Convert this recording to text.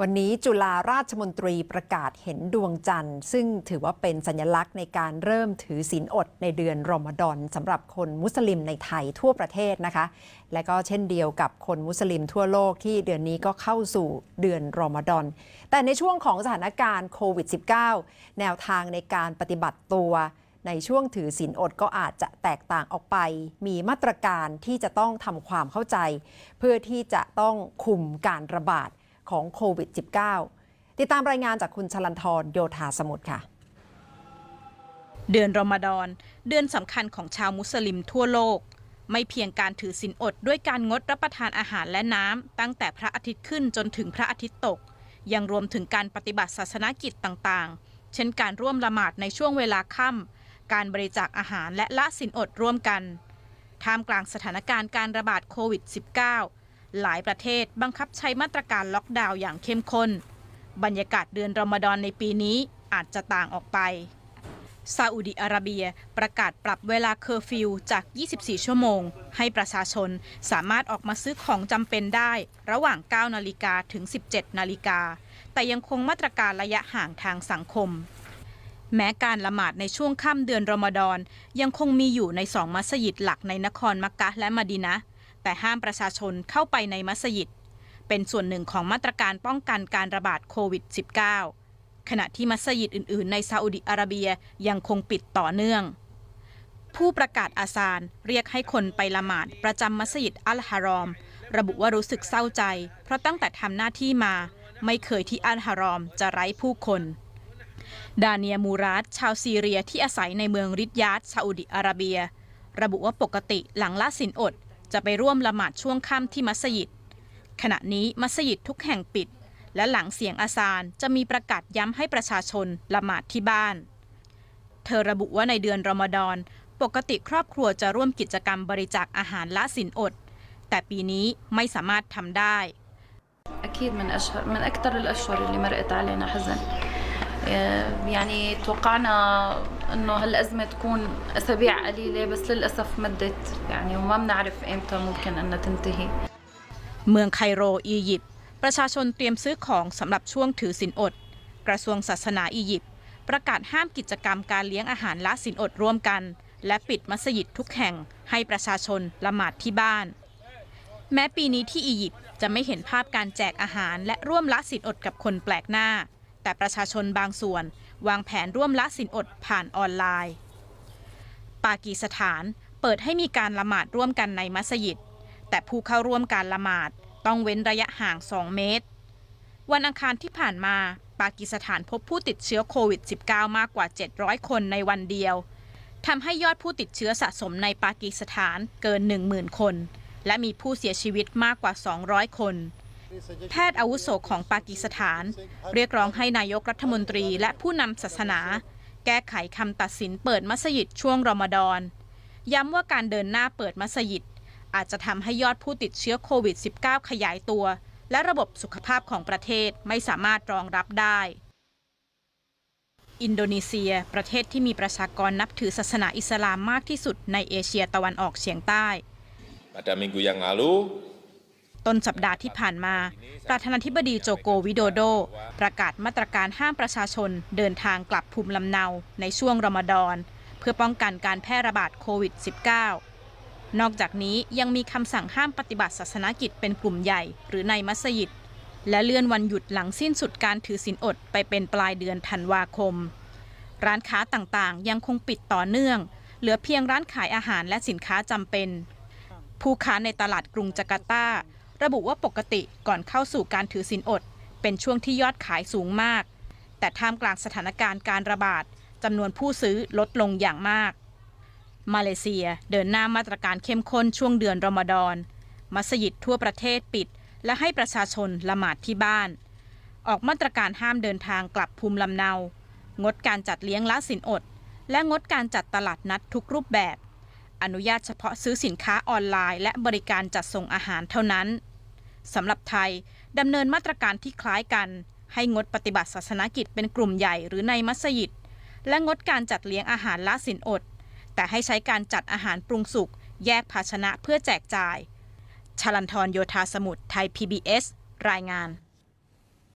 วันนี้จุฬาราชมนตรีประกาศเห็นดวงจันทร์ ซึ่งถือว่าเป็นสัญลักษณ์ในการเริ่มถือศีลอดในเดือนรอมฎอนสำหรับคนมุสลิมในไทยทั่วประเทศนะคะ และก็เช่นเดียวกับคนมุสลิมทั่วโลกที่เดือนนี้ก็เข้าสู่เดือนรอมฎอนแต่ในช่วงของสถานการณ์โควิด -19 แนวทางในการปฏิบัติตัวในช่วงถือศีลอดก็อาจจะแตกต่างออกไป มีมาตรการที่จะต้องทำความเข้าใจ เพื่อที่จะต้องคุมการระบาด ของโควิด -19 ติดตามรายงานจากคุณชลันทรโยธาสมุทรค่ะ เดือนรอมฎอน เดือนสำคัญของชาวมุสลิมทั่วโลก ไม่เพียงการถือศีลอดด้วยการงดรับประทานอาหารและน้ำตั้งแต่พระอาทิตย์ขึ้นจนถึงพระอาทิตย์ตก ยังรวมถึงการปฏิบัติศาสนกิจต่างๆ เช่นการร่วมละหมาดในช่วงเวลาค่ำการบริจาคอาหารและละศีลอดร่วมกันท่ามกลางสถานการณ์การระบาดโควิด -19 หลายประเทศบังคับใช้มาตรการล็อกดาวน์อย่างเข้มข้น บรรยากาศเดือนรอมฎอนในปีนี้อาจจะต่างออกไปซาอุดิอาระเบียประกาศปรับเวลาเคอร์ฟิวจาก 24 ชั่วโมง ให้ประชาชนสามารถออกมาซื้อของจำเป็นได้ ระหว่าง 9 นาฬิกาถึง 17 นาฬิกา แต่ยังคงมาตรการระยะห่างทางสังคม แม้การละหมาดในช่วงค่ำเดือนรอมฎอนยังคงมีอยู่ในสองมัสยิดหลักในนครมักกะและมะดีนะ แต่ห้ามประชาชนเข้าไปในมัสยิด เป็นส่วนหนึ่งของมาตรการป้องกันการระบาดโควิด -19 ขณะที่มัสยิดอื่น ๆ ในซาอุดิอาระเบียยังคงปิดต่อเนื่อง ผู้ประกาศอาซานเรียกให้คนไปละหมาดประจำมัสยิดอัลฮารอม ระบุว่ารู้สึกเศร้าใจ เพราะตั้งแต่ทำหน้าที่มา ไม่เคยที่อัลฮารอมจะไร้ผู้คนดาเนียมูราดชาวซีเรียที่อาศัยในเมืองริดยาดซาอุดิอาระเบีย ระบุว่าปกติหลังละสินอด จะไปร่วมละหมาดช่วงค่ำที่มัสยิด ขณะนี้มัสยิดทุกแห่งปิด และหลังเสียงอาซานจะมีประกาศย้ำให้ประชาชนละหมาดที่บ้าน เธอระบุว่าในเดือนรอมฎอน ปกติครอบครัวจะร่วมกิจกรรมบริจาคอาหารละสินอด แต่ปีนี้ไม่สามารถทำได้ أكيد من أشهر من أكثر الأشهر اللي مرقت علينا حزن آه، يعني توقعنا إنه هالأزمة تكون أسابيع قليلة بس للأسف مدت يعني وما بنعرف إمتى ممكن إنها تنتهي เมืองไคโร อียิปต์ประชาชนเตรียมซื้อของสำหรับช่วงถือศีลอด กระทรวงศาสนาอียิปต์ประกาศห้ามกิจกรรมการเลี้ยงอาหารละศีลอดร่วมกัน และปิดมัสยิดทุกแห่งให้ประชาชนละหมาดที่บ้าน แม้ปีนี้ที่อียิปต์จะไม่เห็นภาพการแจกอาหารและร่วมละศีลอดกับคนแปลกหน้า แต่ประชาชนบางส่วน วางแผนร่วมละศีลอดผ่านออนไลน์ ปากีสถานเปิดให้มีการละหมาดร่วมกันในมัสยิด แต่ผู้เข้าร่วมการละหมาดต้องเว้นระยะห่าง 2 เมตร วันอังคารที่ผ่านมา ปากีสถานพบผู้ติดเชื้อโควิด -19 มากกว่า 700 คนในวันเดียวทำให้ยอดผู้ติดเชื้อสะสมในปากีสถานเกิน 10,000 คน และมีผู้เสียชีวิตมากกว่า 200 คน แพทย์อาวุโสของปากีสถาน เรียกร้องให้นายกรัฐมนตรีและผู้นำศาสนา แก้ไขคำตัดสินเปิดมัสยิดช่วงรอมฎอน ย้ำว่าการเดินหน้าเปิดมัสยิด อาจจะทำให้ยอดผู้ติดเชื้อโควิด -19 ขยายตัว และระบบสุขภาพของประเทศไม่สามารถรองรับได้ อินโดนีเซีย ประเทศที่มีประชากรนับถือศาสนาอิสลามมากที่สุดในเอเชียตะวันออกเฉียงใต้ Pada minggu yang lalu, ต้นสัปดาห์ที่ผ่านมา ประธานาธิบดีโจโกวิโดโด ประกาศมาตรการห้ามประชาชนเดินทางกลับภูมิลำเนาในช่วงรอมฎอนเพื่อป้องกันการแพร่ระบาดโควิด -19 นอกจากนี้ยังมีคำสั่งห้ามปฏิบัติศาสนกิจเป็นกลุ่มใหญ่หรือในมัสยิด และเลื่อนวันหยุดหลังสิ้นสุดการถือศีลอดไปเป็นปลายเดือนธันวาคม ร้านค้าต่างๆ ยังคงปิดต่อเนื่อง เหลือเพียงร้านขายอาหารและสินค้าจำเป็น ผู้ค้าในตลาดกรุงจาการ์ตา ระบุว่าปกติก่อนเข้าสู่การถือศีลอด เป็นช่วงที่ยอดขายสูงมาก แต่ท่ามกลางสถานการณ์การระบาดจำนวนผู้ซื้อลดลงอย่างมาก มาเลเซียเดินหน้ามาตรการเข้มข้นช่วงเดือนรอมฎอนมัสยิดทั่วประเทศปิด และให้ประชาชนละหมาดที่บ้าน ออกมาตรการห้ามเดินทางกลับภูมิลำเนา งดการจัดเลี้ยงละสินอด และงดการจัดตลาดนัดทุกรูปแบบ อนุญาตเฉพาะซื้อสินค้าออนไลน์ และบริการจัดส่งอาหารเท่านั้น สำหรับไทยดำเนินมาตรการที่คล้ายกัน ให้งดปฏิบัติศาสนกิจเป็นกลุ่มใหญ่หรือในมัสยิด และงดการจัดเลี้ยงอาหารละสินอด แต่ให้ใช้การจัดอาหารปรุงสุกแยกภาชนะเพื่อแจกจ่ายชลันทรโยธาสมุทรไทย PBS รายงาน